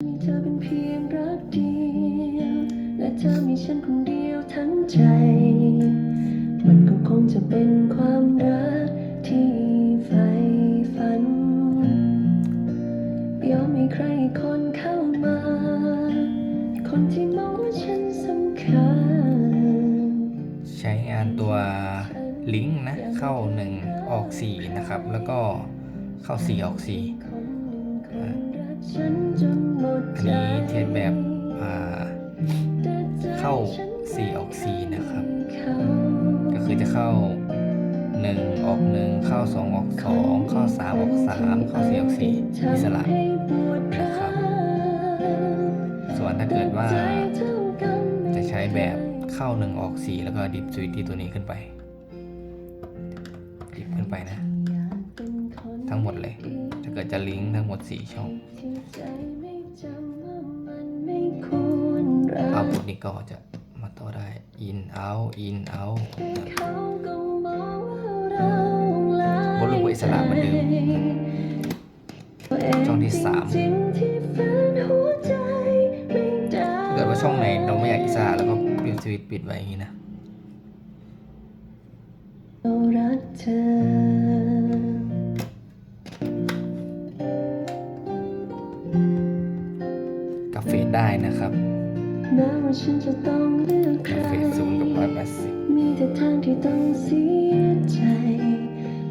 เธอเป็นเพียงรักเดียว และเธอมีฉันคนเดียวทั้งใจ มันก็คงจะเป็นความรักที่ใฝ่ฝัน ยอมให้ใครอีกคนเข้ามา คนที่มองว่าฉันสำคัญ ใช้งานตัวลิงก์นะ เข้า 1 ออก 4 นะครับ แล้วก็เข้า 4 ออก4ฉันจนหมดอัน นี้แบบเข้า 4 ออก 4 นะครับ ก็คือจะเข้า 1 ออก 1 เข้า 2 ออก 2 เข้า 3 ออก 3 เข้า 4 ออก 4 อิสระนะครับ ส่วนถ้าเกิดว่าจะใช้แบบเข้า 1 ออก 4 แล้วก็ดิฟสวิตที่ตัวนี้ขึ้นไป ดิฟขึ้นไปนะ ทั้งหมดเลย ถ้าเกิดจะลิงก์ทั้งหมด 4 ช่อง นี้ก็จะมาต่อได้ in out in out บนลูกอิสระเหมือนเดิมช่องที่สามถ้าเกิดว่าช่องไหนเราไม่อยากอิสระแล้วก็ปิดสวิตช์ปิดไว้อย่างนี้นะเรารักเธอกับเฟซได้นะครับ แม้ว่าฉันจะต้องเลือกใครเฟซศูนย์กับร้อยแปดสิบมีแต่ทางที่ต้องเสียใจ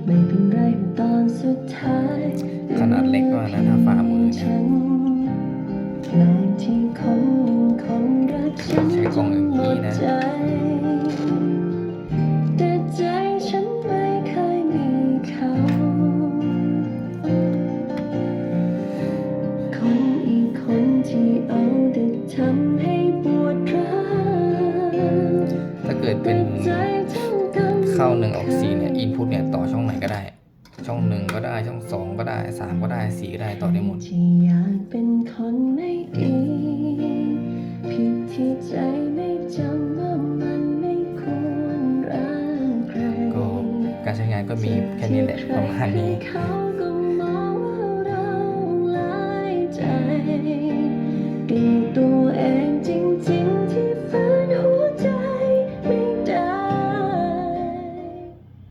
ไม่เป็นไรตอนสุดท้ายขนาดเล็กกว่านะถ้าฝ่ามือเนี่ยฉันแปลงที่คนคนรักฉันใช้กล่องอย่างนี้นะ เกิดเป็นใจเท่ากันเข้าหนึ่งออกสี่เนี่ยอินพุตเนี่ยต่อช่องไหนก็ได้ ช่องหนึ่งก็ได้ช่องสองก็ได้สามก็ได้สี่ก็ได้ต่อได้หมดที่อยากเป็นคนไม่ดีผิดที่ใจไม่จำว่ามันไม่ควรรักใครก็การใช้งานก็มีแค่นี้แหละประมาณนี้เขา